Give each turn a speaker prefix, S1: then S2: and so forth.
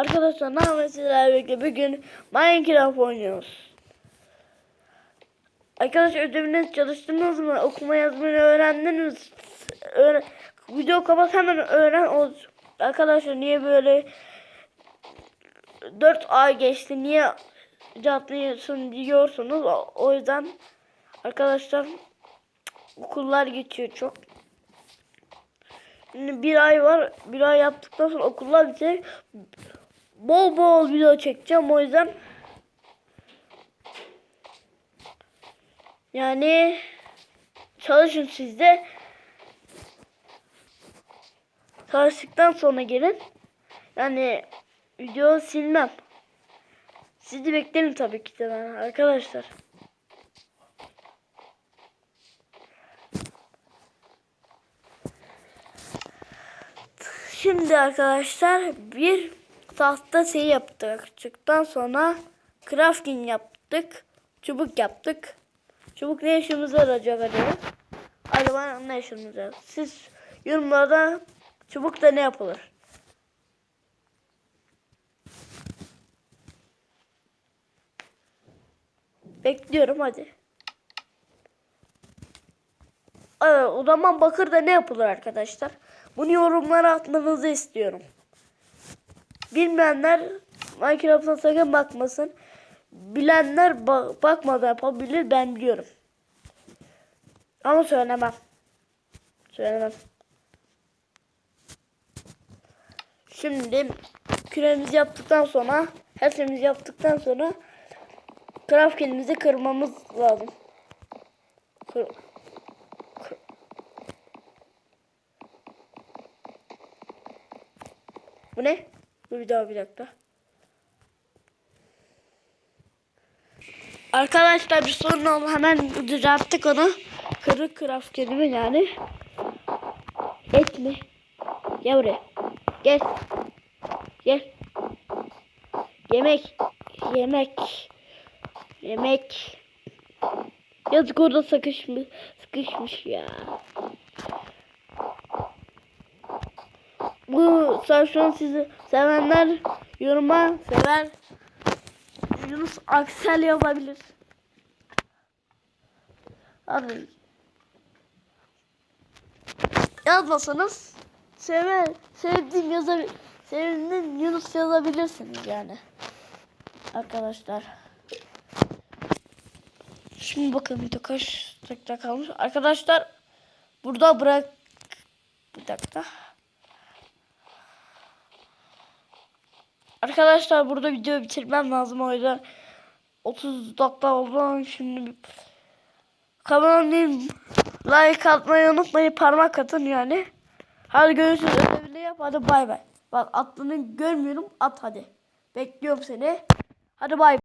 S1: Arkadaşlar ne yapıyorsunuz sizlerle bugün Minecraft oynuyoruz. Arkadaşlar ödeviniz çalıştınız mı? Okuma yazmayı öğrendiniz? Öğren Video kapat hemen öğren. O Arkadaşlar niye böyle 4 ay geçti niye catlıyorsun diyorsunuz. O, o yüzden arkadaşlar okullar geçiyor çok. Şimdi bir ay var. Bir ay yaptıktan sonra okullar bitecek. Bol bol video çekeceğim o yüzden. Yani çalışın siz de. Çalıştıktan sonra gelin. Yani video silmem. Sizi beklerim tabii ki de ben arkadaşlar. Şimdi arkadaşlar bir tahta şey yaptık. Çıktıktan sonra crafting yaptık. Çubuk yaptık. Çubuk ne işimize yarayacak acaba? Acaba ne işimize yarayacak? Siz yorumlarda çubukta ne yapılır? Bekliyorum hadi. Evet, o zaman bakırda ne yapılır arkadaşlar? Bunu yorumlara atmanızı istiyorum. Bilmeyenler Minecraft'a sakın bakmasın. Bilenler ba- bakmadan yapabilir ben biliyorum. Ama söylemem. Söylemem. Şimdi küremizi yaptıktan sonra her şeyimizi yaptıktan sonra crafting'imizi kırmamız lazım. Kır Bu ne? Bu bir daha bir dakika. Arkadaşlar bir sorun oldu. Hemen düzelttik onu. Kırık kıraf kelime yani. Et mi? Gel buraya. Gel. Gel. Yemek. Yemek. Yemek. Yazık orada sıkışmış. Sıkışmış ya. Bu sarşon sizi sevenler yoruma sever. Yunus Aksel yazabilir. Hadi. Yazmasanız sever, sevdiğim yazabilir. Sevdiğim Yunus yazabilirsiniz yani. Arkadaşlar. Şimdi bakın video kaç dakika kalmış. Arkadaşlar burada bırak bir dakika. Arkadaşlar burada video bitirmem lazım o yüzden 30 dakika oldu şimdi kanalıma like atmayı unutmayın parmak atın yani. Hadi görüşürüz ödevini yap hadi bay bay. Bak attığını görmüyorum at hadi. Bekliyorum seni. Hadi bay.